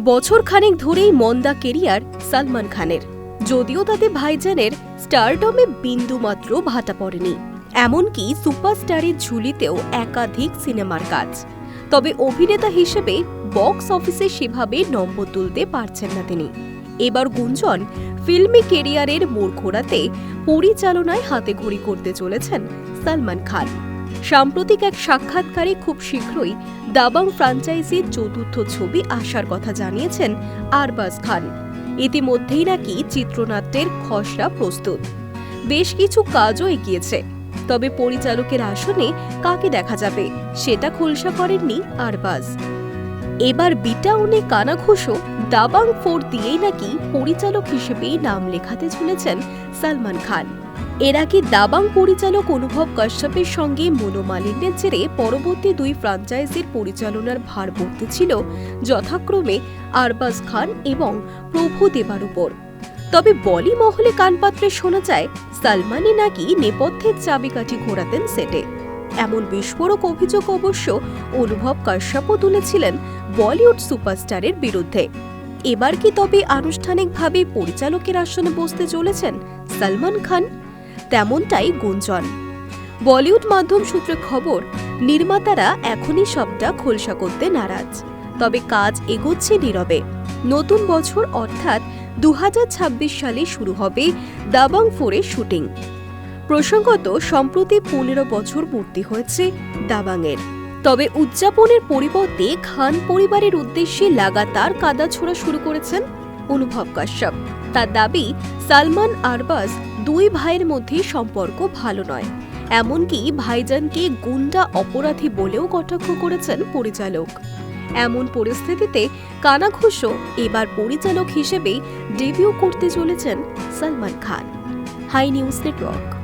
বছর খানেক ধরেই মন্দা কেরিয়ার সালমান খানের। যদিও তাতে ভাইজানের স্টারডমে বিন্দুমাত্র ভাটা পড়েনি, এমনকি সুপারস্টারের ঝুলিতেও একাধিক সিনেমার কাজ। তবে অভিনেতা হিসেবে বক্স অফিসে সেভাবে নম্বর তুলতে পারছেন না তিনি। এবার গুঞ্জন, ফিল্মি কেরিয়ারের মোড় ঘোরাতে পরিচালনায় হাতে ঘড়ি করতে চলেছেন সালমান খান। সাম্প্রতিক এক সাক্ষাৎকারে খুব শীঘ্রই দাবাং ফ্রাঞ্চাইজির চতুর্থ ছবি আসার কথা জানিয়েছেন আরবাজ খান। ইতিমধ্যেই নাকি চিত্রনাট্যের খসড়া প্রস্তুত। বেশ কিছু কাজও এগিয়েছে, তবে পরিচালকের আসনে কাকে দেখা যাবে সেটা খোলসা করেননি আরবাজ। এবার বিটাউনে কানাঘুষো দাবাং ফোর দিয়েই নাকি পরিচালক হিসেবেই নাম লেখাতে চলেছেন সালমান খান। এর আগে দাবাং পরিচালক অনুভব কাশ্যপের সঙ্গে মনোমালিন্যের জেরে পরবর্তী দুই ফ্রাঞ্চাইজির পরিচালনার ভার পড়তে ছিল যথাক্রমে আরবাজ খান এবং প্রভু দেবার উপর। তবে বলি মহলে কানপাত্রে শোনা যায় সালমানই নাকি নেপথ্যের চাবিকাঠি ঘোরাতেন সেটে। এমন বিস্ফোরক অভিযোগ অবশ্য অনুভব কাশ্যপও তুলেছিলেন বলিউড সুপারস্টারের বিরুদ্ধে। এবার কি তবে আনুষ্ঠানিকভাবে পরিচালকের আসনে বসতে চলেছেন সালমান খান? তেমনটাই গুঞ্জন। বলিউড মাধ্যম সূত্রে খবর, নির্মাতারা এখনই সবটা খোলসা করতে নারাজ। তবে কাজ এগোচ্ছে নীরবে। নতুন বছর অর্থাৎ দু সালে শুরু হবে দাবাং ফোরের শুটিং। প্রসঙ্গত, সম্প্রতি পনেরো বছর পূর্তি হয়েছে দাবাংয়ের। তবে উদযাপনের পরিবর্তে খান পরিবারের উদ্দেশ্যে লাগাতার কাদা ছোড়া শুরু করেছেন অনুভব কাশ্যপ। তার দাবি, সালমান আরবাজ দুই ভাইয়ের মধ্যে সম্পর্ক ভালো নয়। এমনকি ভাইজানকে গুন্ডা অপরাধী বলেও কটাক্ষ করেছেন পরিচালক। এমন পরিস্থিতিতে কানা ঘোষও এবার পরিচালক হিসেবে ডেবিউ করতে চলেছেন Salman Khan. High news network.